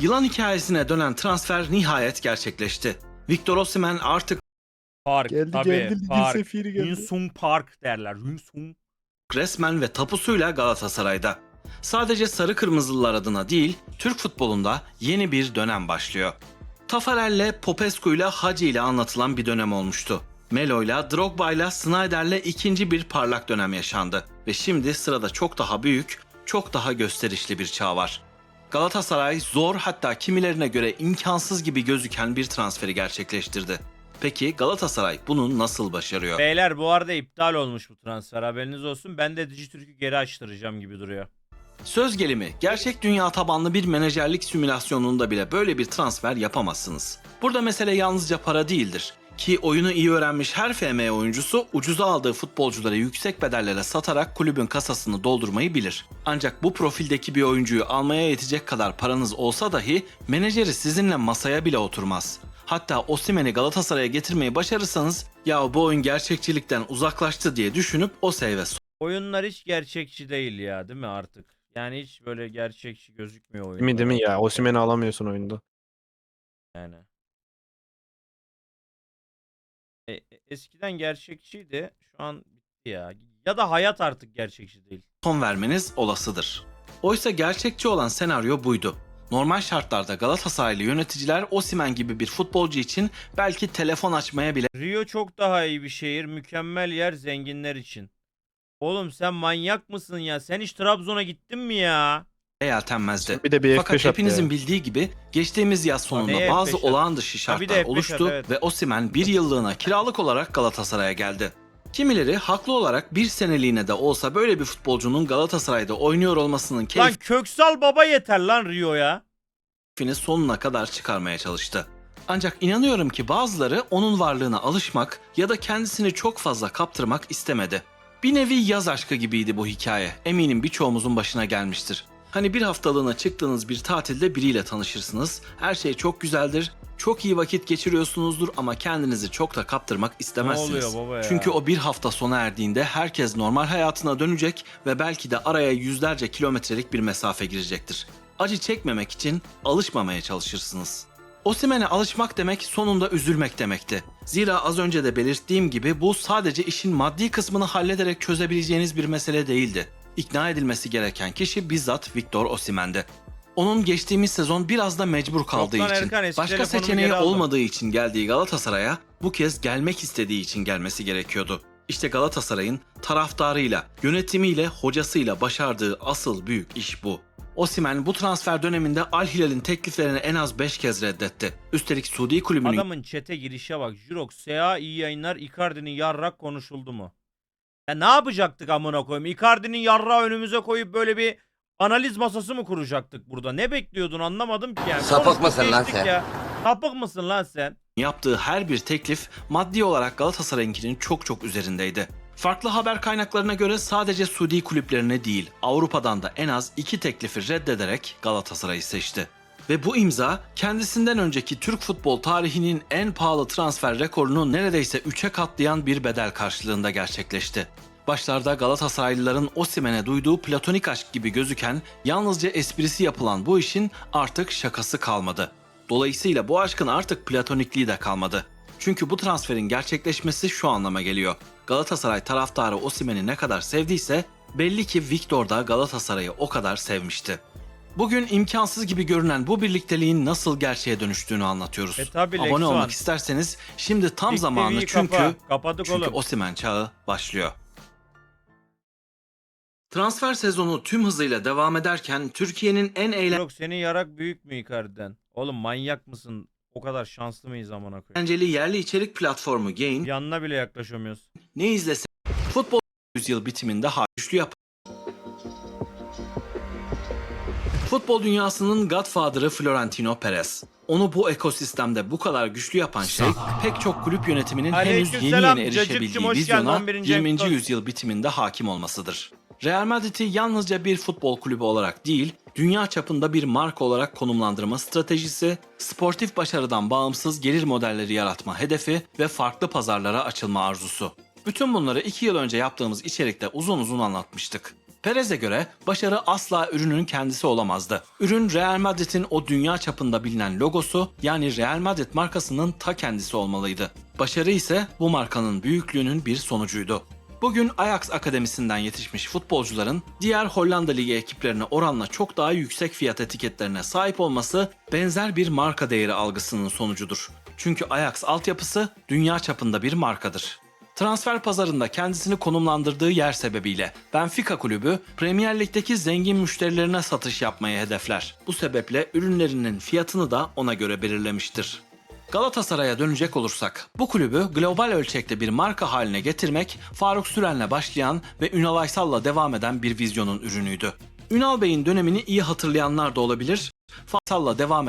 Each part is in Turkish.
Yılan hikayesine dönen transfer nihayet gerçekleşti. Victor Osimhen artık Park Geldi tabii. geldi Park. sefiri geldi. Yun Park derler. Yun resmen ve tapusuyla Galatasaray'da. Sadece sarı kırmızılılar adına değil, Türk futbolunda yeni bir dönem başlıyor. Tafarel'le, Popescu'yla, Hacı ile anlatılan bir dönem olmuştu. Melo'yla, Drogba'yla, Snyder'le ikinci bir parlak dönem yaşandı. Ve şimdi sırada çok daha büyük, çok daha gösterişli bir çağ var. Galatasaray zor hatta kimilerine göre imkansız gibi gözüken bir transferi gerçekleştirdi. Peki Galatasaray bunu nasıl başarıyor? Beyler bu arada iptal olmuş bu transfer haberiniz olsun. Ben de Dijitürk'ü geri açtıracağım gibi duruyor. Söz gelimi, gerçek dünya tabanlı bir menajerlik simülasyonunda bile böyle bir transfer yapamazsınız. Burada mesele yalnızca para değildir. Ki oyunu iyi öğrenmiş her FM oyuncusu ucuza aldığı futbolcuları yüksek bedellere satarak kulübün kasasını doldurmayı bilir. Ancak bu profildeki bir oyuncuyu almaya yetecek kadar paranız olsa dahi menajeri sizinle masaya bile oturmaz. Hatta Osimhen'i Galatasaray'a getirmeyi başarırsanız ya bu oyun gerçekçilikten uzaklaştı diye düşünüp o seyve Oyunlar hiç gerçekçi değil ya değil mi artık? Yani hiç böyle gerçekçi gözükmüyor oyun. Değil mi değil mi ya? Osimhen'i alamıyorsun oyunda. Yani. E, e, eskiden gerçekçiydi. Şu an bitti ya. Ya da hayat artık gerçekçi değil. son vermeniz olasıdır. Oysa gerçekçi olan senaryo buydu. Normal şartlarda Galatasaraylı yöneticiler Osimhen gibi bir futbolcu için belki telefon açmaya bile Rio çok daha iyi bir şehir. Mükemmel yer zenginler için. Oğlum sen manyak mısın ya? Sen hiç Trabzon'a gittin mi ya? Yeltenmezdi. Bir de bir Fakat F5 attı hepinizin ya. bildiği gibi geçtiğimiz yaz sonunda neye bazı F5 attı? olağan dışı şartlar F5 oluştu attı, evet. ve Osimhen bir yıllığına kiralık olarak Galatasaray'a geldi. Kimileri haklı olarak bir seneliğine de olsa böyle bir futbolcunun Galatasaray'da oynuyor olmasının Lan Köksal baba yeter lan Rio'ya. keyfini sonuna kadar çıkarmaya çalıştı. Ancak inanıyorum ki bazıları onun varlığına alışmak ya da kendisini çok fazla kaptırmak istemedi. Bir nevi yaz aşkı gibiydi bu hikaye. Eminim birçoğumuzun başına gelmiştir. Hani bir haftalığına çıktığınız bir tatilde biriyle tanışırsınız. Her şey çok güzeldir. Çok iyi vakit geçiriyorsunuzdur ama kendinizi çok da kaptırmak istemezsiniz. oluyor baba ya? Çünkü o bir hafta sona erdiğinde herkes normal hayatına dönecek ve belki de araya yüzlerce kilometrelik bir mesafe girecektir. Acı çekmemek için alışmamaya çalışırsınız. Osimhen'e alışmak demek sonunda üzülmek demekti. Zira az önce de belirttiğim gibi bu sadece işin maddi kısmını hallederek çözebileceğiniz bir mesele değildi. İkna edilmesi gereken kişi bizzat Victor Osimhen'di. Onun geçtiğimiz sezon biraz da mecbur kaldığı Yok lan için, Erkan, başka seçeneği olmadığı için geldiği Galatasaray'a bu kez gelmek istediği için gelmesi gerekiyordu. İşte Galatasaray'ın taraftarıyla, yönetimiyle, hocasıyla başardığı asıl büyük iş bu. Osimhen bu transfer döneminde Al Hilal'in tekliflerini en az 5 kez reddetti. Üstelik Suudi kulübünün Adamın çete girişe bak. Jurok, Sea iyi yayınlar. Icardi'nin yarrak konuşuldu mu? Ya ne yapacaktık amına koyayım? Icardi'nin yarrağı önümüze koyup böyle bir analiz masası mı kuracaktık burada? Ne bekliyordun anlamadım ki yani. Sapık Konuştuk, mısın lan geçtik sen? Ya. Sapık mısın lan sen? yaptığı her bir teklif maddi olarak Galatasaray'ınkinin çok çok üzerindeydi. Farklı haber kaynaklarına göre sadece Suudi kulüplerine değil, Avrupa'dan da en az iki teklifi reddederek Galatasaray'ı seçti. Ve bu imza kendisinden önceki Türk futbol tarihinin en pahalı transfer rekorunu neredeyse 3'e katlayan bir bedel karşılığında gerçekleşti. Başlarda Galatasaraylıların Osimhen'e duyduğu platonik aşk gibi gözüken, yalnızca esprisi yapılan bu işin artık şakası kalmadı. Dolayısıyla bu aşkın artık platonikliği de kalmadı. Çünkü bu transferin gerçekleşmesi şu anlama geliyor. Galatasaray taraftarı Osimhen'i ne kadar sevdiyse belli ki Victor da Galatasaray'ı o kadar sevmişti. Bugün imkansız gibi görünen bu birlikteliğin nasıl gerçeğe dönüştüğünü anlatıyoruz. E tabi Abone olmak isterseniz şimdi tam Big zamanı çünkü kapa. Kapadık çünkü oğlum. Osimhen çağı başlıyor. Transfer sezonu tüm hızıyla devam ederken Türkiye'nin en Jurok senin yarak büyük mü Icardi'den? Oğlum manyak mısın? O kadar şanslı mıyız amına koyayım? eğlenceli yerli içerik platformu Gain Yanına bile yaklaşamıyoruz. ne izlese futbol yüzyıl bitiminde güçlü yap. Futbol dünyasının Godfather'ı Florentino Perez. Onu bu ekosistemde bu kadar güçlü yapan şey pek çok kulüp yönetiminin henüz yeni yeni erişebildiği vizyona 11. 20. Ekos. yüzyıl bitiminde hakim olmasıdır. Real Madrid'i yalnızca bir futbol kulübü olarak değil, dünya çapında bir marka olarak konumlandırma stratejisi, sportif başarıdan bağımsız gelir modelleri yaratma hedefi ve farklı pazarlara açılma arzusu. Bütün bunları 2 yıl önce yaptığımız içerikte uzun uzun anlatmıştık. Perez'e göre başarı asla ürünün kendisi olamazdı. Ürün Real Madrid'in o dünya çapında bilinen logosu yani Real Madrid markasının ta kendisi olmalıydı. Başarı ise bu markanın büyüklüğünün bir sonucuydu. Bugün Ajax Akademisi'nden yetişmiş futbolcuların diğer Hollanda Ligi ekiplerine oranla çok daha yüksek fiyat etiketlerine sahip olması benzer bir marka değeri algısının sonucudur. Çünkü Ajax altyapısı dünya çapında bir markadır. Transfer pazarında kendisini konumlandırdığı yer sebebiyle Benfica kulübü Premier Lig'deki zengin müşterilerine satış yapmayı hedefler. Bu sebeple ürünlerinin fiyatını da ona göre belirlemiştir. Galatasaray'a dönecek olursak, bu kulübü global ölçekte bir marka haline getirmek Faruk Süren'le başlayan ve Ünal Aysal'la devam eden bir vizyonun ürünüydü. Ünal Bey'in dönemini iyi hatırlayanlar da olabilir, Faysal'la devam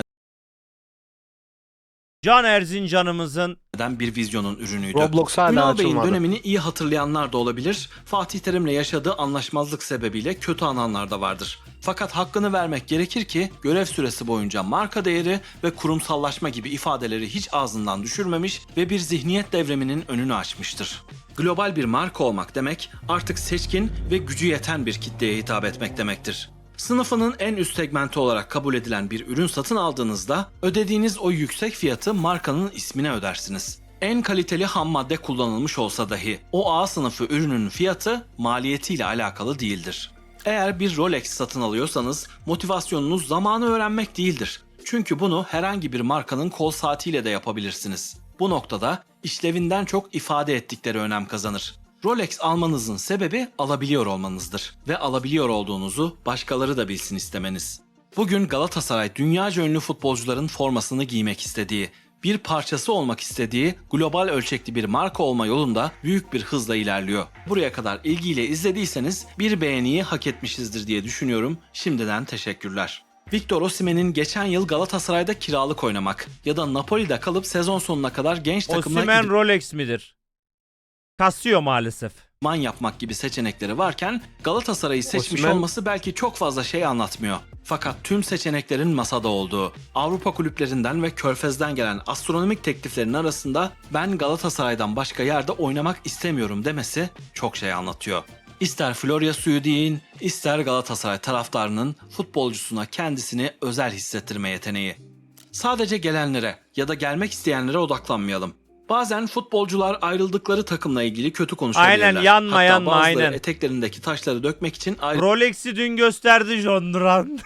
Can Erzincan'ımızın bir vizyonun ürünüydü. Roblox hala Ünal Bey'in açılmadı. dönemini iyi hatırlayanlar da olabilir. Fatih Terim'le yaşadığı anlaşmazlık sebebiyle kötü ananlar da vardır. Fakat hakkını vermek gerekir ki görev süresi boyunca marka değeri ve kurumsallaşma gibi ifadeleri hiç ağzından düşürmemiş ve bir zihniyet devriminin önünü açmıştır. Global bir marka olmak demek artık seçkin ve gücü yeten bir kitleye hitap etmek demektir. Sınıfının en üst segmenti olarak kabul edilen bir ürün satın aldığınızda ödediğiniz o yüksek fiyatı markanın ismine ödersiniz. En kaliteli ham madde kullanılmış olsa dahi o A sınıfı ürünün fiyatı maliyetiyle alakalı değildir. Eğer bir Rolex satın alıyorsanız motivasyonunuz zamanı öğrenmek değildir. Çünkü bunu herhangi bir markanın kol saatiyle de yapabilirsiniz. Bu noktada işlevinden çok ifade ettikleri önem kazanır. Rolex almanızın sebebi alabiliyor olmanızdır ve alabiliyor olduğunuzu başkaları da bilsin istemeniz. Bugün Galatasaray dünyaca ünlü futbolcuların formasını giymek istediği, bir parçası olmak istediği global ölçekli bir marka olma yolunda büyük bir hızla ilerliyor. Buraya kadar ilgiyle izlediyseniz bir beğeniyi hak etmişizdir diye düşünüyorum. Şimdiden teşekkürler. Victor Osimhen'in geçen yıl Galatasaray'da kiralık oynamak ya da Napoli'de kalıp sezon sonuna kadar genç takımına Osimhen gidip Rolex midir? Kasıyor maalesef. man yapmak gibi seçenekleri varken Galatasaray'ı seçmiş Osimhen- olması belki çok fazla şey anlatmıyor. Fakat tüm seçeneklerin masada olduğu, Avrupa kulüplerinden ve Körfez'den gelen astronomik tekliflerin arasında ben Galatasaray'dan başka yerde oynamak istemiyorum demesi çok şey anlatıyor. İster Florya suyu deyin, ister Galatasaray taraftarının futbolcusuna kendisini özel hissettirme yeteneği. Sadece gelenlere ya da gelmek isteyenlere odaklanmayalım. Bazen futbolcular ayrıldıkları takımla ilgili kötü konuşabilirler. Aynen, yanma, Hatta yanma, bazıları aynen. eteklerindeki taşları dökmek için Rolex'i dün gösterdi John Duran.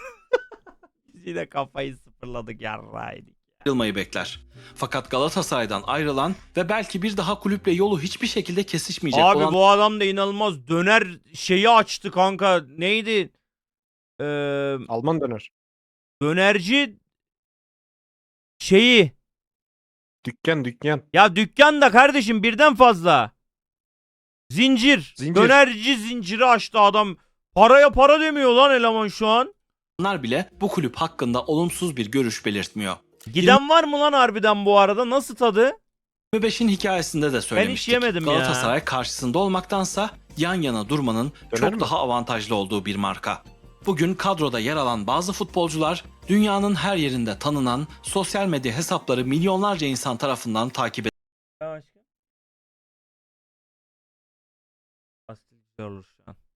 Biz yine kafayı sıfırladık yarraydı. ayrılmayı bekler. Fakat Galatasaray'dan ayrılan ve belki bir daha kulüple yolu hiçbir şekilde kesişmeyecek Abi olan bu adam da inanılmaz döner şeyi açtı kanka. Neydi? Ee, Alman döner. dönerci şeyi. Dükkan dükkan. Ya dükkan da kardeşim birden fazla. Zincir. Zincir. Dönerci zinciri açtı adam. Paraya para demiyor lan eleman şu an. insanlar bile bu kulüp hakkında olumsuz bir görüş belirtmiyor. Giden var mı lan harbiden bu arada? Nasıl tadı? 25'in hikayesinde de söylemiştik. yemedim ya. Galatasaray karşısında olmaktansa yan yana durmanın Döner çok mi? daha avantajlı olduğu bir marka. Bugün kadroda yer alan bazı futbolcular dünyanın her yerinde tanınan sosyal medya hesapları milyonlarca insan tarafından takip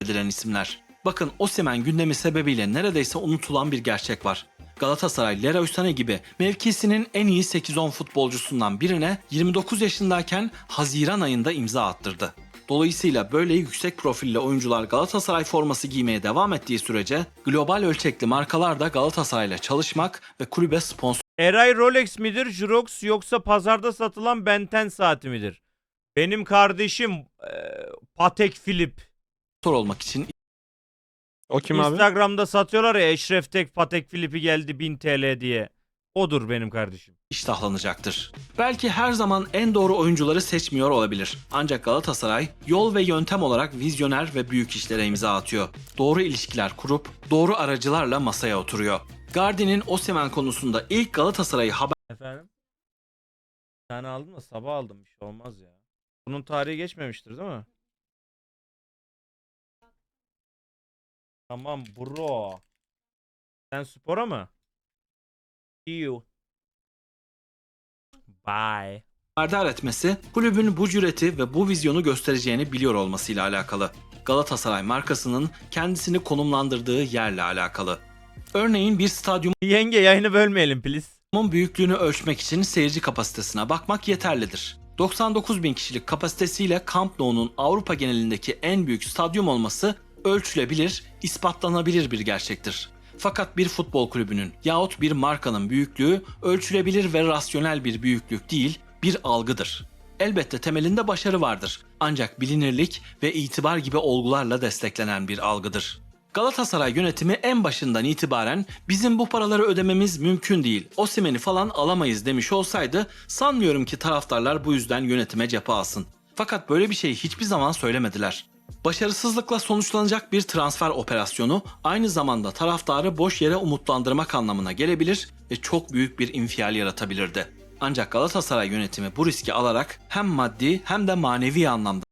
edilen isimler. Bakın Osimhen gündemi sebebiyle neredeyse unutulan bir gerçek var. Galatasaray Leroy Sané gibi mevkisinin en iyi 8-10 futbolcusundan birine 29 yaşındayken Haziran ayında imza attırdı. Dolayısıyla böyle yüksek profilli oyuncular Galatasaray forması giymeye devam ettiği sürece global ölçekli markalar da Galatasaray'la çalışmak ve kulübe sponsor Eray Rolex midir, Jurox yoksa pazarda satılan Benten saati midir? Benim kardeşim eee, Patek Philip. olmak için O kim abi? Instagram'da satıyorlar ya Eşref Tek Patek Philip'i geldi 1000 TL diye. Odur benim kardeşim. iştahlanacaktır. Belki her zaman en doğru oyuncuları seçmiyor olabilir. Ancak Galatasaray yol ve yöntem olarak vizyoner ve büyük işlere imza atıyor. Doğru ilişkiler kurup doğru aracılarla masaya oturuyor. Gardi'nin Osimhen konusunda ilk Galatasaray'ı haber Efendim? Bir tane aldım da sabah aldım bir şey olmaz ya. Bunun tarihi geçmemiştir değil mi? Tamam bro. Sen spora mı? You. Bye. haberdar etmesi kulübün bu cüreti ve bu vizyonu göstereceğini biliyor olmasıyla alakalı. Galatasaray markasının kendisini konumlandırdığı yerle alakalı. Örneğin bir stadyumun Yenge yayını bölmeyelim please. büyüklüğünü ölçmek için seyirci kapasitesine bakmak yeterlidir. 99 bin kişilik kapasitesiyle Camp Nou'nun Avrupa genelindeki en büyük stadyum olması ölçülebilir, ispatlanabilir bir gerçektir. Fakat bir futbol kulübünün yahut bir markanın büyüklüğü ölçülebilir ve rasyonel bir büyüklük değil, bir algıdır. Elbette temelinde başarı vardır. Ancak bilinirlik ve itibar gibi olgularla desteklenen bir algıdır. Galatasaray yönetimi en başından itibaren bizim bu paraları ödememiz mümkün değil. Osimhen'i falan alamayız demiş olsaydı sanmıyorum ki taraftarlar bu yüzden yönetime cephe alsın. Fakat böyle bir şeyi hiçbir zaman söylemediler. Başarısızlıkla sonuçlanacak bir transfer operasyonu aynı zamanda taraftarı boş yere umutlandırmak anlamına gelebilir ve çok büyük bir infial yaratabilirdi. Ancak Galatasaray yönetimi bu riski alarak hem maddi hem de manevi anlamda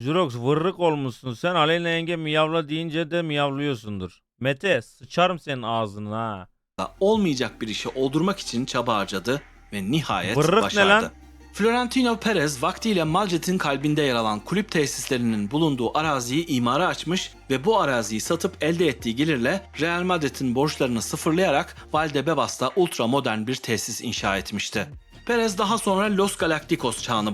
Jurox vırrık olmuşsun. Sen Aleyna yenge miyavla deyince de miyavlıyorsundur. Mete sıçarım senin ağzına ha. olmayacak bir işi oldurmak için çaba harcadı ve nihayet Vırrık ne başardı. lan? Florentino Perez vaktiyle Madrid'in kalbinde yer alan kulüp tesislerinin bulunduğu araziyi imara açmış ve bu araziyi satıp elde ettiği gelirle Real Madrid'in borçlarını sıfırlayarak Valdebebas'ta ultra modern bir tesis inşa etmişti. Perez daha sonra Los Galacticos çağını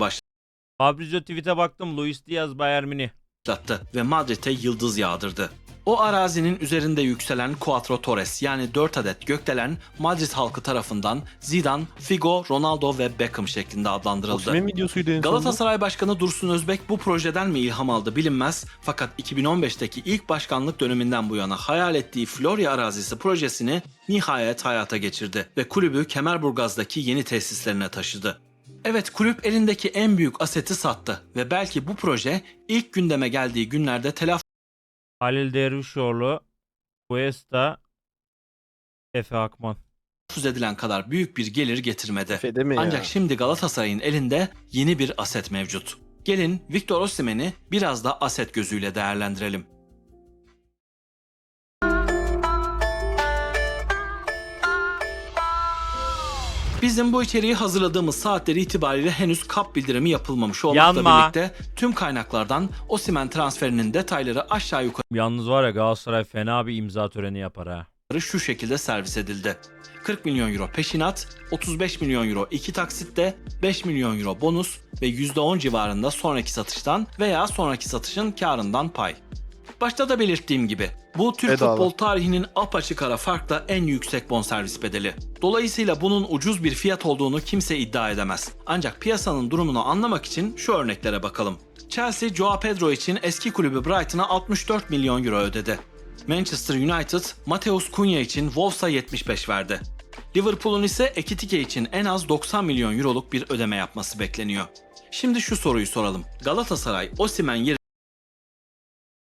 Fabrizio tweet'e baktım. Luis Diaz Bayern Münih. başlattı ve Madrid'e yıldız yağdırdı. O arazinin üzerinde yükselen Cuatro Torres yani 4 adet gökdelen Madrid halkı tarafından Zidane, Figo, Ronaldo ve Beckham şeklinde adlandırıldı. Osimhen videosuydu en sonunda. Galatasaray Başkanı Dursun Özbek bu projeden mi ilham aldı bilinmez fakat 2015'teki ilk başkanlık döneminden bu yana hayal ettiği Florya arazisi projesini nihayet hayata geçirdi ve kulübü Kemerburgaz'daki yeni tesislerine taşıdı. Evet kulüp elindeki en büyük aseti sattı ve belki bu proje ilk gündeme geldiği günlerde telaffuz Halil Dervişoğlu. Cuesta. Efe Akman. edilen kadar büyük bir gelir getirmedi. Fede mi ya? Ancak şimdi Galatasaray'ın elinde yeni bir aset mevcut. Gelin Victor Osimhen'i biraz da aset gözüyle değerlendirelim. Bizim bu içeriği hazırladığımız saatleri itibariyle henüz kap bildirimi yapılmamış olmakla Yanma. birlikte tüm kaynaklardan Osimhen transferinin detayları aşağı yukarı Yalnız var ya Galatasaray fena bir imza töreni yapar ha. şu şekilde servis edildi. 40 milyon euro peşinat, 35 milyon euro iki taksitte, 5 milyon euro bonus ve %10 civarında sonraki satıştan veya sonraki satışın karından pay. Başta da belirttiğim gibi bu Türk Bedava. futbol tarihinin apaçık ara farkla en yüksek bonservis bedeli. Dolayısıyla bunun ucuz bir fiyat olduğunu kimse iddia edemez. Ancak piyasanın durumunu anlamak için şu örneklere bakalım. Chelsea, Joao Pedro için eski kulübü Brighton'a 64 milyon euro ödedi. Manchester United, Mateus Cunha için Wolves'a 75 verdi. Liverpool'un ise Ekitike için en az 90 milyon euroluk bir ödeme yapması bekleniyor. Şimdi şu soruyu soralım. Galatasaray Osimhen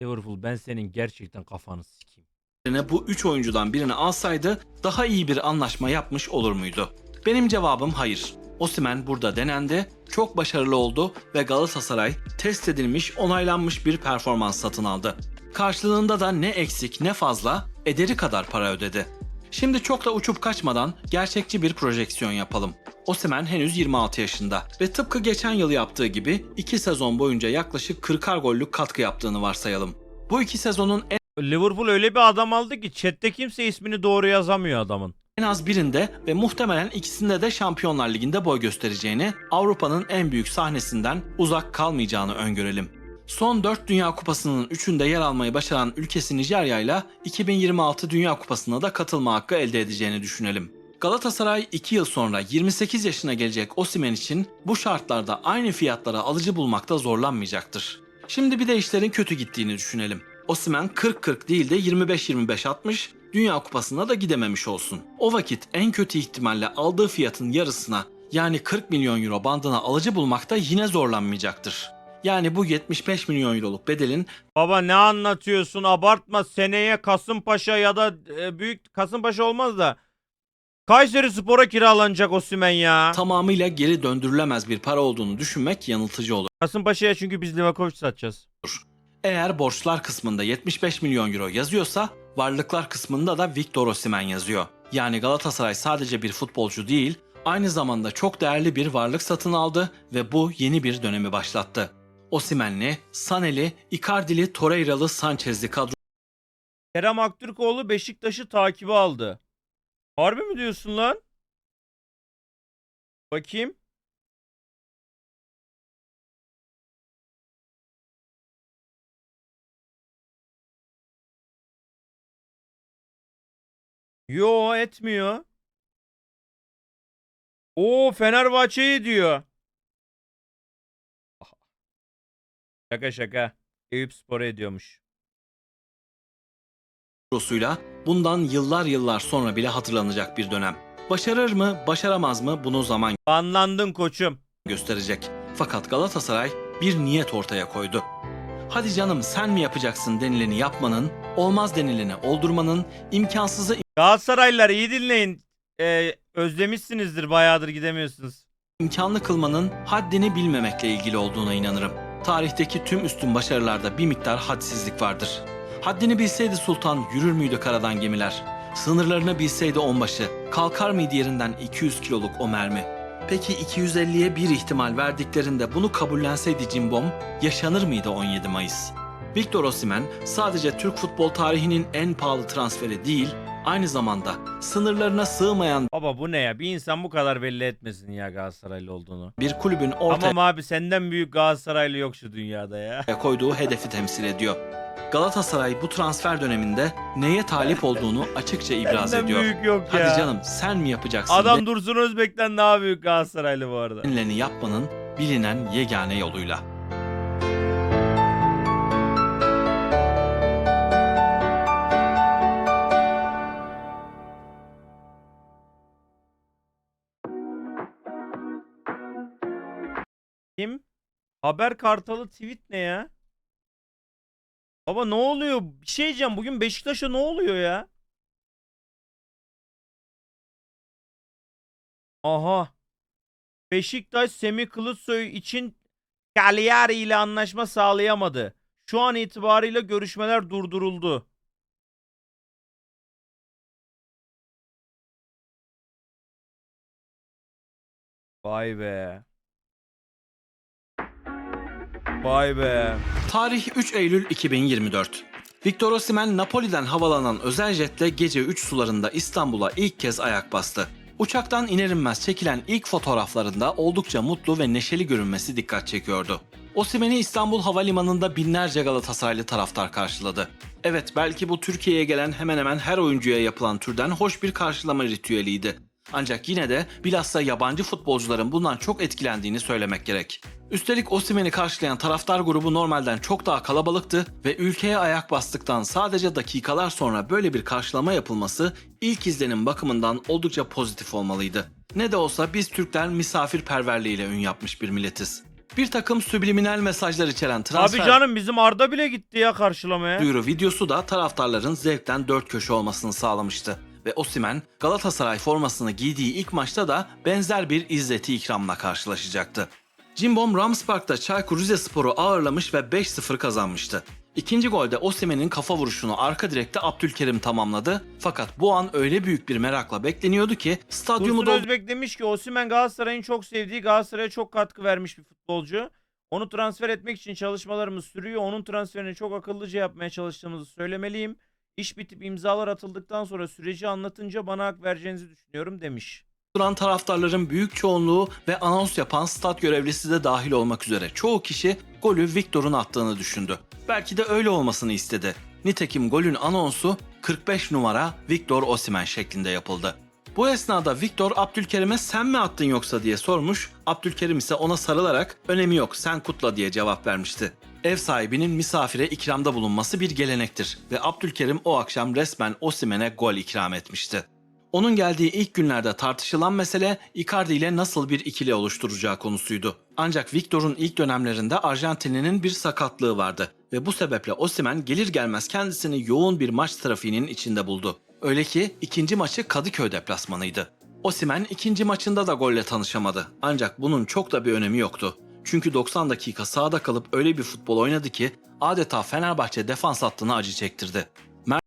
Liverpool ben senin gerçekten kafanı sikeyim. yerine bu 3 oyuncudan birini alsaydı daha iyi bir anlaşma yapmış olur muydu? Benim cevabım hayır. Osimhen burada denendi, çok başarılı oldu ve Galatasaray test edilmiş, onaylanmış bir performans satın aldı. Karşılığında da ne eksik ne fazla ederi kadar para ödedi. Şimdi çok da uçup kaçmadan gerçekçi bir projeksiyon yapalım. Osimhen henüz 26 yaşında ve tıpkı geçen yıl yaptığı gibi 2 sezon boyunca yaklaşık 40'ar gollük katkı yaptığını varsayalım. Bu iki sezonun Liverpool öyle bir adam aldı ki chatte kimse ismini doğru yazamıyor adamın. en az birinde ve muhtemelen ikisinde de Şampiyonlar Ligi'nde boy göstereceğini, Avrupa'nın en büyük sahnesinden uzak kalmayacağını öngörelim. Son 4 Dünya Kupası'nın 3'ünde yer almayı başaran ülkesi Nijerya ile 2026 Dünya Kupası'na da katılma hakkı elde edeceğini düşünelim. Galatasaray 2 yıl sonra 28 yaşına gelecek Osimhen için bu şartlarda aynı fiyatlara alıcı bulmakta zorlanmayacaktır. Şimdi bir de işlerin kötü gittiğini düşünelim. Osimhen 40-40 değil de 25-25 atmış, Dünya Kupası'na da gidememiş olsun. O vakit en kötü ihtimalle aldığı fiyatın yarısına yani 40 milyon euro bandına alıcı bulmakta yine zorlanmayacaktır. Yani bu 75 milyon euroluk bedelin Baba ne anlatıyorsun abartma seneye Kasımpaşa ya da e, büyük Kasımpaşa olmaz da Kayseri Spor'a kiralanacak Osimhen ya. tamamıyla geri döndürülemez bir para olduğunu düşünmek yanıltıcı olur. Kasımpaşa'ya çünkü biz Livakovic satacağız. Eğer borçlar kısmında 75 milyon euro yazıyorsa varlıklar kısmında da Victor Osimhen yazıyor. Yani Galatasaray sadece bir futbolcu değil, aynı zamanda çok değerli bir varlık satın aldı ve bu yeni bir dönemi başlattı. Osimenli, Saneli, Icardi'li, Torreira'lı, Sanchez'li kadro Kerem Aktürkoğlu Beşiktaş'ı takibe aldı. Harbi mi diyorsun lan? Bakayım. Yo etmiyor. Oo Fenerbahçe'yi diyor. Şaka şaka. Eyüp Spor'u ediyormuş. kadrosuyla bundan yıllar yıllar sonra bile hatırlanacak bir dönem. Başarır mı, başaramaz mı bunu zaman Banlandın koçum. gösterecek. Fakat Galatasaray bir niyet ortaya koydu. Hadi canım sen mi yapacaksın denileni yapmanın, olmaz denileni oldurmanın, imkansızı Galatasaraylılar iyi dinleyin. Ee, özlemişsinizdir bayağıdır gidemiyorsunuz. imkanlı kılmanın haddini bilmemekle ilgili olduğuna inanırım. Tarihteki tüm üstün başarılarda bir miktar hadsizlik vardır. Haddini bilseydi sultan yürür müydü karadan gemiler? Sınırlarını bilseydi onbaşı kalkar mıydı yerinden 200 kiloluk o mermi? Peki 250'ye bir ihtimal verdiklerinde bunu kabullenseydi Cimbom yaşanır mıydı 17 Mayıs? Victor Osimhen sadece Türk futbol tarihinin en pahalı transferi değil, aynı zamanda sınırlarına sığmayan Baba bu ne ya? Bir insan bu kadar belli etmesin ya Galatasaraylı olduğunu. bir kulübün ortaya Tamam abi senden büyük Galatasaraylı yok şu dünyada ya. koyduğu hedefi temsil ediyor. Galatasaray bu transfer döneminde neye talip olduğunu açıkça ibraz Senden ediyor. büyük yok ya. Hadi canım sen mi yapacaksın Adam Dursun Özbek'ten daha büyük Galatasaraylı bu arada. denileni yapmanın bilinen yegane yoluyla. Kim? Haber Kartalı tweet ne ya? Baba ne oluyor? Bir şey diyeceğim. Bugün Beşiktaş'a ne oluyor ya? Aha. Beşiktaş Semih Kılıçsoy için Cagliari ile anlaşma sağlayamadı. Şu an itibariyle görüşmeler durduruldu. Vay be. Vay be. Tarih 3 Eylül 2024. Victor Osimhen Napoli'den havalanan özel jetle gece 3 sularında İstanbul'a ilk kez ayak bastı. Uçaktan iner inmez çekilen ilk fotoğraflarında oldukça mutlu ve neşeli görünmesi dikkat çekiyordu. Osimhen'i İstanbul Havalimanı'nda binlerce Galatasaraylı taraftar karşıladı. Evet belki bu Türkiye'ye gelen hemen hemen her oyuncuya yapılan türden hoş bir karşılama ritüeliydi. Ancak yine de bilhassa yabancı futbolcuların bundan çok etkilendiğini söylemek gerek. Üstelik Osimhen'i karşılayan taraftar grubu normalden çok daha kalabalıktı ve ülkeye ayak bastıktan sadece dakikalar sonra böyle bir karşılama yapılması ilk izlenim bakımından oldukça pozitif olmalıydı. Ne de olsa biz Türkler misafirperverliğiyle ün yapmış bir milletiz. Bir takım subliminal mesajlar içeren transfer Abi canım bizim Arda bile gitti ya karşılamaya. duyuru videosu da taraftarların zevkten dört köşe olmasını sağlamıştı. Ve Osimhen Galatasaray formasını giydiği ilk maçta da benzer bir izzeti ikramla karşılaşacaktı. Cimbom Ramspark'ta Çaykur Rizespor'u ağırlamış ve 5-0 kazanmıştı. İkinci golde Osimhen'in kafa vuruşunu arka direkte Abdülkerim tamamladı. Fakat bu an öyle büyük bir merakla bekleniyordu ki stadyumu Dursun Özbek demiş ki Osimhen Galatasaray'ın çok sevdiği Galatasaray'a çok katkı vermiş bir futbolcu. Onu transfer etmek için çalışmalarımız sürüyor. Onun transferini çok akıllıca yapmaya çalıştığımızı söylemeliyim. İş bitip imzalar atıldıktan sonra süreci anlatınca bana hak vereceğinizi düşünüyorum demiş. Duran taraftarların büyük çoğunluğu ve anons yapan stat görevlisi de dahil olmak üzere çoğu kişi golü Victor'un attığını düşündü. Belki de öyle olmasını istedi. Nitekim golün anonsu 45 numara Victor Osimhen şeklinde yapıldı. Bu esnada Victor Abdülkerim'e sen mi attın yoksa diye sormuş. Abdülkerim ise ona sarılarak önemi yok sen kutla diye cevap vermişti. Ev sahibinin misafire ikramda bulunması bir gelenektir ve Abdülkerim o akşam resmen Osimhen'e gol ikram etmişti. Onun geldiği ilk günlerde tartışılan mesele Icardi ile nasıl bir ikili oluşturacağı konusuydu. Ancak Victor'un ilk dönemlerinde Arjantinli'nin bir sakatlığı vardı ve bu sebeple Osimhen gelir gelmez kendisini yoğun bir maç trafiğinin içinde buldu. Öyle ki ikinci maçı Kadıköy deplasmanıydı. Osimhen ikinci maçında da golle tanışamadı. Ancak bunun çok da bir önemi yoktu. Çünkü 90 dakika sahada kalıp öyle bir futbol oynadı ki adeta Fenerbahçe defans hattına acı çektirdi.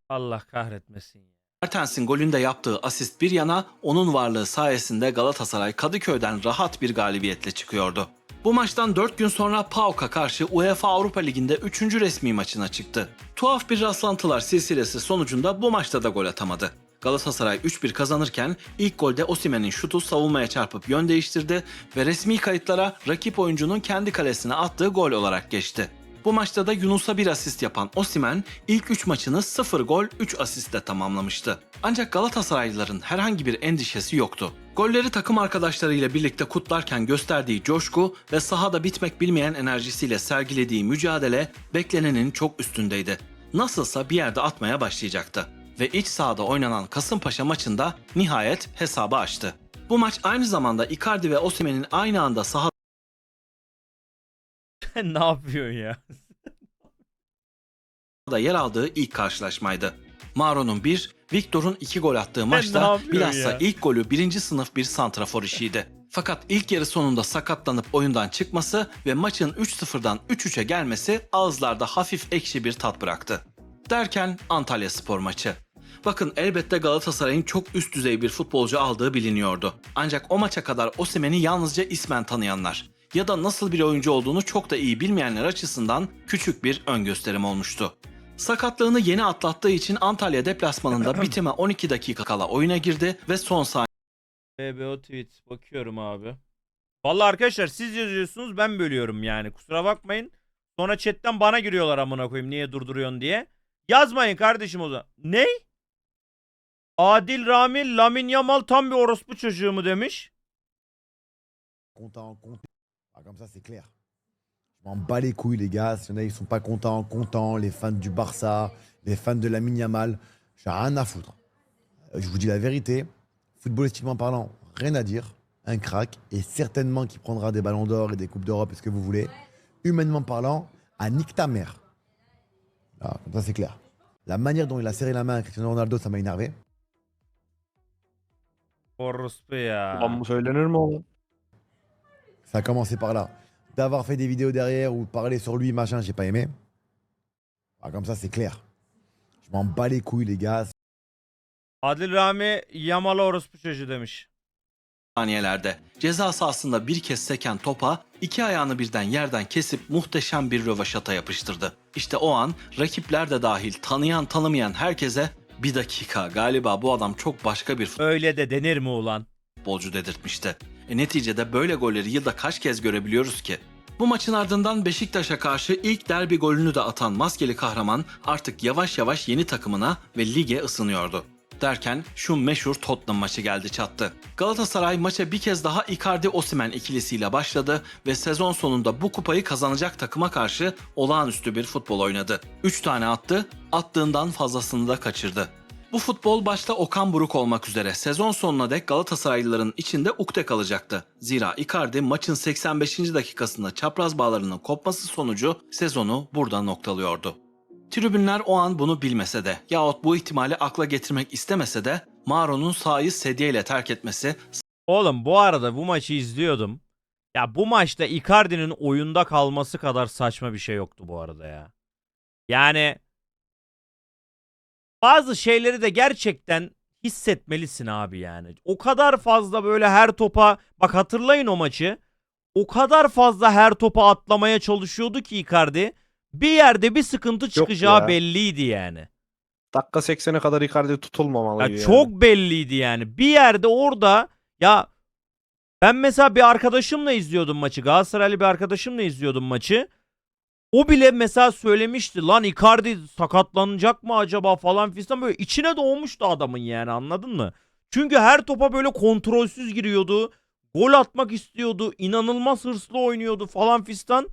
Allah kahretmesin. Mertens'in golünde yaptığı asist bir yana onun varlığı sayesinde Galatasaray Kadıköy'den rahat bir galibiyetle çıkıyordu. Bu maçtan 4 gün sonra PAOK'a karşı UEFA Avrupa Ligi'nde 3. resmi maçına çıktı. Tuhaf bir rastlantılar silsilesi sonucunda bu maçta da gol atamadı. Galatasaray 3-1 kazanırken ilk golde Osimhen'in şutu savunmaya çarpıp yön değiştirdi ve resmi kayıtlara rakip oyuncunun kendi kalesine attığı gol olarak geçti. Bu maçta da Yunus'a bir asist yapan Osimhen ilk 3 maçını 0 gol 3 asistle tamamlamıştı. Ancak Galatasaraylıların herhangi bir endişesi yoktu. Golleri takım arkadaşlarıyla birlikte kutlarken gösterdiği coşku ve sahada bitmek bilmeyen enerjisiyle sergilediği mücadele beklenenin çok üstündeydi. Nasılsa bir yerde atmaya başlayacaktı. Ve iç sahada oynanan Kasımpaşa maçında nihayet hesabı açtı. Bu maç aynı zamanda Icardi ve Osimhen'in aynı anda sahada ne yapıyorsun ya? da yer aldığı ilk karşılaşmaydı. Maro'nun 1, Victor'un 2 gol attığı maçta yapıyorsun bilhassa ya? ilk golü birinci sınıf bir santrafor işiydi. Fakat ilk yarı sonunda sakatlanıp oyundan çıkması ve maçın 3-0'dan 3-3'e gelmesi ağızlarda hafif ekşi bir tat bıraktı. Derken Antalya Spor maçı. Bakın elbette Galatasaray'ın çok üst düzey bir futbolcu aldığı biliniyordu. Ancak o maça kadar Osimhen'i yalnızca ismen tanıyanlar ya da nasıl bir oyuncu olduğunu çok da iyi bilmeyenler açısından küçük bir ön gösterim olmuştu. Sakatlığını yeni atlattığı için Antalya deplasmanında bitime 12 dakika kala oyuna girdi ve son BBO tweet bakıyorum abi. Vallahi arkadaşlar siz yazıyorsunuz ben bölüyorum yani. Kusura bakmayın. Sonra chatten bana giriyorlar amına koyayım niye durduruyorsun diye. Yazmayın kardeşim o zaman. Ne? Adil Rami Lamin Yamal tam bir orospu çocuğu mu demiş. content, content. Ah, comme ça, c'est clair. Je m'en bats les couilles, les gars. S'il y en a qui sont pas contents, contents. Les fans du Barça, les fans de la Yamal. J'ai rien à foutre. Euh, Je vous dis la vérité. Footballistiquement parlant, rien à dire. Un crack. Et certainement qui prendra des ballons d'or et des coupes d'Europe et ce que vous voulez. Humainement parlant, à nique ta mère. Ah, comme ça, c'est clair. La manière dont il a serré la main à Cristiano Ronaldo, ça m'a énervé. Ça a commencé par là. D'avoir fait des vidéos derrière ou parler sur lui, machin, j'ai pas aimé. Ah, comme ça, c'est clair. Je m'en bats les couilles, les gars. Adil Rami Yamal orospu çocuğu demiş. saniyelerde ceza sahasında bir kez seken topa iki ayağını birden yerden kesip muhteşem bir rövaşata yapıştırdı. İşte o an rakipler de dahil tanıyan tanımayan herkese bir dakika galiba bu adam çok başka bir Öyle de denir mi ulan? futbolcu dedirtmişti. E neticede böyle golleri yılda kaç kez görebiliyoruz ki? Bu maçın ardından Beşiktaş'a karşı ilk derbi golünü de atan maskeli kahraman artık yavaş yavaş yeni takımına ve lige ısınıyordu. Derken şu meşhur Tottenham maçı geldi çattı. Galatasaray maça bir kez daha Icardi Osimhen ikilisiyle başladı ve sezon sonunda bu kupayı kazanacak takıma karşı olağanüstü bir futbol oynadı. 3 tane attı, attığından fazlasını da kaçırdı. Bu futbol başta Okan Buruk olmak üzere sezon sonuna dek Galatasaraylıların içinde ukde kalacaktı. Zira Icardi maçın 85. dakikasında çapraz bağlarının kopması sonucu sezonu burada noktalıyordu. Tribünler o an bunu bilmese de yahut bu ihtimali akla getirmek istemese de Maro'nun sahayı sedyeyle terk etmesi Oğlum bu arada bu maçı izliyordum. Ya bu maçta Icardi'nin oyunda kalması kadar saçma bir şey yoktu bu arada ya. Yani bazı şeyleri de gerçekten hissetmelisin abi yani. O kadar fazla böyle her topa bak hatırlayın o maçı. O kadar fazla her topa atlamaya çalışıyordu ki Icardi. Bir yerde bir sıkıntı çıkacağı ya. belliydi yani. Dakika 80'e kadar Icardi tutulmamalı Ya yani. çok belliydi yani. Bir yerde orada ya ben mesela bir arkadaşımla izliyordum maçı. Galatasaraylı bir arkadaşımla izliyordum maçı. O bile mesela söylemişti lan Icardi sakatlanacak mı acaba falan fistan böyle içine doğmuştu adamın yani anladın mı? Çünkü her topa böyle kontrolsüz giriyordu. Gol atmak istiyordu. inanılmaz hırslı oynuyordu falan fistan.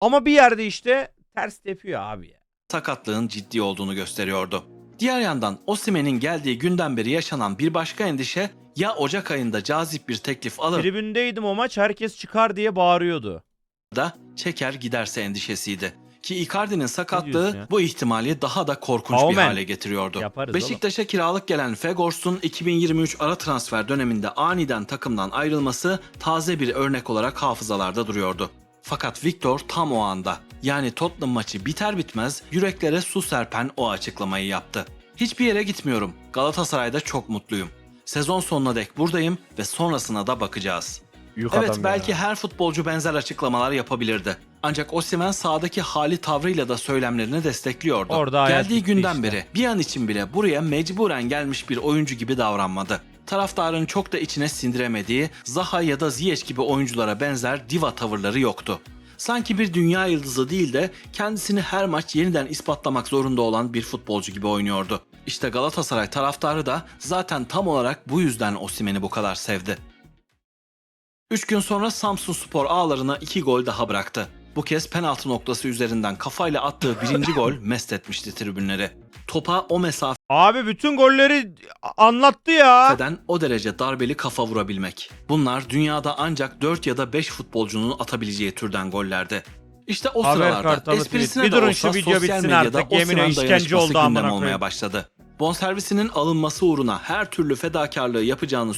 Ama bir yerde işte ters tepiyor abi ya. sakatlığın ciddi olduğunu gösteriyordu. Diğer yandan Osimhen'in geldiği günden beri yaşanan bir başka endişe ya Ocak ayında cazip bir teklif alır Tribündeydim o maç herkes çıkar diye bağırıyordu. Da çeker giderse endişesiydi. Ki Icardi'nin sakatlığı bu ihtimali daha da korkunç bir Kaumen. hale getiriyordu. Yaparız Beşiktaş'a kiralık gelen Fegors'un 2023 ara transfer döneminde aniden takımdan ayrılması taze bir örnek olarak hafızalarda duruyordu. Fakat Victor tam o anda yani Tottenham maçı biter bitmez yüreklere su serpen o açıklamayı yaptı. Hiçbir yere gitmiyorum. Galatasaray'da çok mutluyum. Sezon sonuna dek buradayım ve sonrasına da bakacağız. Büyük Evet adam belki ya. her futbolcu benzer açıklamalar yapabilirdi. Ancak Osimhen sahadaki hali tavrıyla da söylemlerini destekliyordu. Orada Geldiği günden işte. beri bir an için bile buraya mecburen gelmiş bir oyuncu gibi davranmadı. Taraftarın çok da içine sindiremediği Zaha ya da Ziyech gibi oyunculara benzer diva tavırları yoktu. Sanki bir dünya yıldızı değil de kendisini her maç yeniden ispatlamak zorunda olan bir futbolcu gibi oynuyordu. İşte Galatasaray taraftarı da zaten tam olarak bu yüzden Osimhen'i bu kadar sevdi. 3 gün sonra Samsun Spor ağlarına 2 gol daha bıraktı. Bu kez penaltı noktası üzerinden kafayla attığı birinci gol mest etmişti tribünleri. Topa o Abi bütün golleri anlattı ya. mesafeden o derece darbeli kafa vurabilmek. Bunlar dünyada ancak 4 ya da 5 futbolcunun atabileceği türden gollerdi. İşte o Haber sıralarda kartalı esprisine tweet. Bir de durun olsa şu video sosyal bitsin medyada artık. Yemin Osimhen işkence dayanışması oldu amına gündem koyayım. olmaya başladı. Bonservisinin alınması uğruna her türlü fedakarlığı yapacağını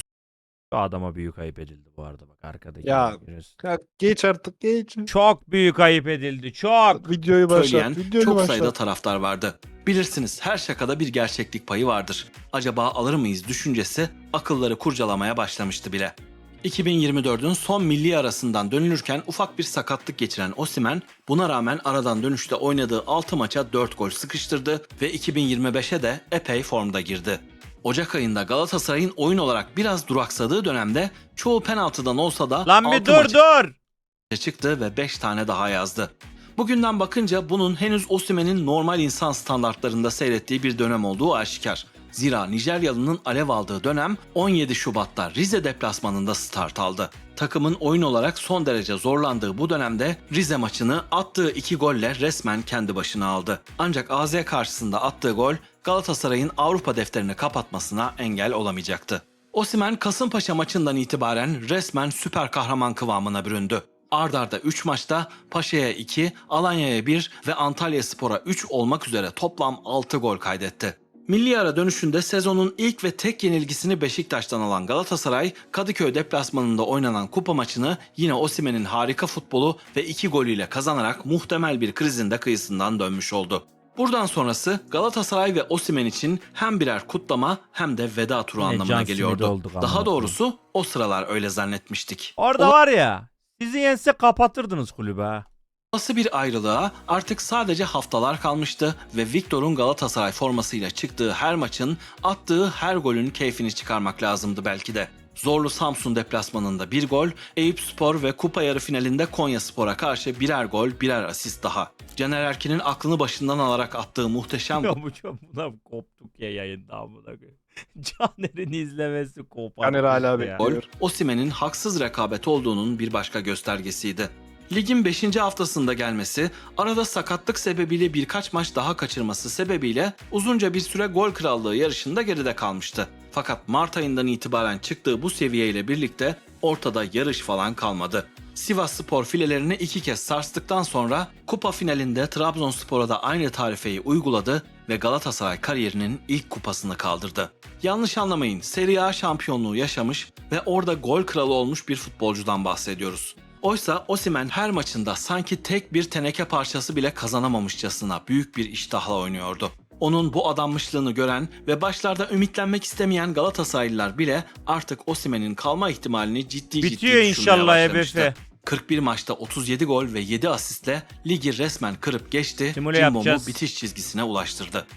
Şu adama büyük ayıp edildi bu arada bak arkadaki. Ya. görüyorsun. Ya geç artık geç. Çok büyük ayıp edildi. Çok. Videoyu başlat. söyleyen Videoyu çok başlat. sayıda taraftar vardı. Bilirsiniz her şakada bir gerçeklik payı vardır. Acaba alır mıyız düşüncesi akılları kurcalamaya başlamıştı bile. 2024'ün son milli arasından dönülürken ufak bir sakatlık geçiren Osimhen buna rağmen aradan dönüşte oynadığı 6 maça 4 gol sıkıştırdı ve 2025'e de epey formda girdi. Ocak ayında Galatasaray'ın oyun olarak biraz duraksadığı dönemde çoğu penaltıdan olsa da Lan bir altı dur dur. çıktı ve 5 tane daha yazdı. Bugünden bakınca bunun henüz Osimhen'in normal insan standartlarında seyrettiği bir dönem olduğu aşikar. Zira Nijeryalı'nın alev aldığı dönem 17 Şubat'ta Rize deplasmanında start aldı. Takımın oyun olarak son derece zorlandığı bu dönemde Rize maçını attığı iki golle resmen kendi başına aldı. Ancak AZ karşısında attığı gol Galatasaray'ın Avrupa defterini kapatmasına engel olamayacaktı. Osimhen Kasımpaşa maçından itibaren resmen süper kahraman kıvamına büründü. Ardarda 3 maçta Paşa'ya 2, Alanya'ya 1 ve Antalya Spor'a 3 olmak üzere toplam 6 gol kaydetti. Milli ara dönüşünde sezonun ilk ve tek yenilgisini Beşiktaş'tan alan Galatasaray, Kadıköy deplasmanında oynanan kupa maçını yine Osimhen'in harika futbolu ve 2 golüyle kazanarak muhtemel bir krizin de kıyısından dönmüş oldu. Buradan sonrası Galatasaray ve Osimhen için hem birer kutlama hem de veda turu Yine anlamına geliyordu. olduk Daha doğrusu o sıralar öyle zannetmiştik. Orada var ya. Sizi yense kapatırdınız kulübü ha. Olası bir ayrılığa artık sadece haftalar kalmıştı ve Victor'un Galatasaray formasıyla çıktığı her maçın, attığı her golün keyfini çıkarmak lazımdı belki de. Zorlu Samsun deplasmanında bir gol, Eyüp Spor ve kupa yarı finalinde Konya Spor'a karşı birer gol, birer asist daha. Caner Erkin'in aklını başından alarak attığı muhteşem Ya bu çok buna koptuk ya yayında amına koyayım. Caner'in izlemesi kopar. Caner hala bekliyor. gol, Buyur. Osimhen'in haksız rekabet olduğunun bir başka göstergesiydi. Ligin 5. haftasında gelmesi, arada sakatlık sebebiyle birkaç maç daha kaçırması sebebiyle uzunca bir süre gol krallığı yarışında geride kalmıştı. Fakat Mart ayından itibaren çıktığı bu seviyeyle birlikte ortada yarış falan kalmadı. Sivas Spor filelerini iki kez sarstıktan sonra kupa finalinde Trabzonspor'a da aynı tarifeyi uyguladı ve Galatasaray kariyerinin ilk kupasını kaldırdı. Yanlış anlamayın, Serie A şampiyonluğu yaşamış ve orada gol kralı olmuş bir futbolcudan bahsediyoruz. Oysa Osimhen her maçında sanki tek bir teneke parçası bile kazanamamışçasına büyük bir iştahla oynuyordu. Onun bu adanmışlığını gören ve başlarda ümitlenmek istemeyen Galatasaraylılar bile artık Osimhen'in kalma ihtimalini ciddi ciddi Bitiyor düşünmeye inşallah başlamıştı. EBF. 41 maçta 37 gol ve 7 asistle ligi resmen kırıp geçti, Cimbom'u bitiş çizgisine ulaştırdı.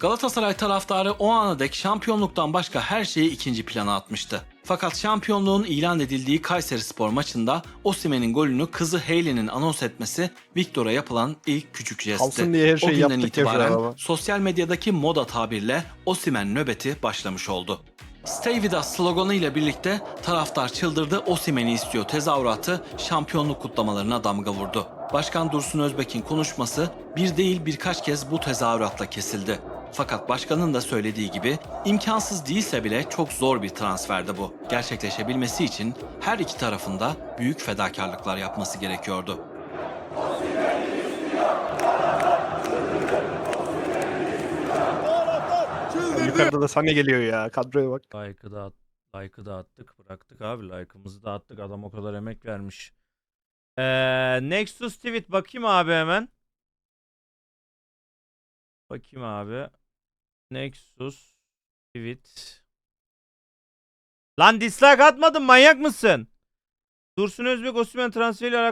Galatasaray taraftarı o ana dek şampiyonluktan başka her şeyi ikinci plana atmıştı. Fakat şampiyonluğun ilan edildiği Kayseri Spor maçında Osimhen'in golünü kızı Hayley'nin anons etmesi Victor'a yapılan ilk küçük jestti. Kalsın diye her o şeyi günden yaptık itibaren sosyal medyadaki moda tabirle Osimhen nöbeti başlamış oldu. Stay with us sloganı ile birlikte taraftar çıldırdı Osimhen'i istiyor tezahüratı şampiyonluk kutlamalarına damga vurdu. Başkan Dursun Özbek'in konuşması bir değil birkaç kez bu tezahüratla kesildi. Fakat başkanın da söylediği gibi imkansız değilse bile çok zor bir transferdi bu. Gerçekleşebilmesi için her iki tarafında büyük fedakarlıklar yapması gerekiyordu. Yukarıda da Sane geliyor ya. Kadroya bak. Like'ı da at, like'ı da attık. Bıraktık abi. Like'ımızı da attık. Adam o kadar emek vermiş. Ee, Nexus tweet bakayım abi hemen. Bakayım abi. Nexus tweet. Lan dislike atmadın manyak mısın? Dursun Özbek Osimhen transferiyle alakalı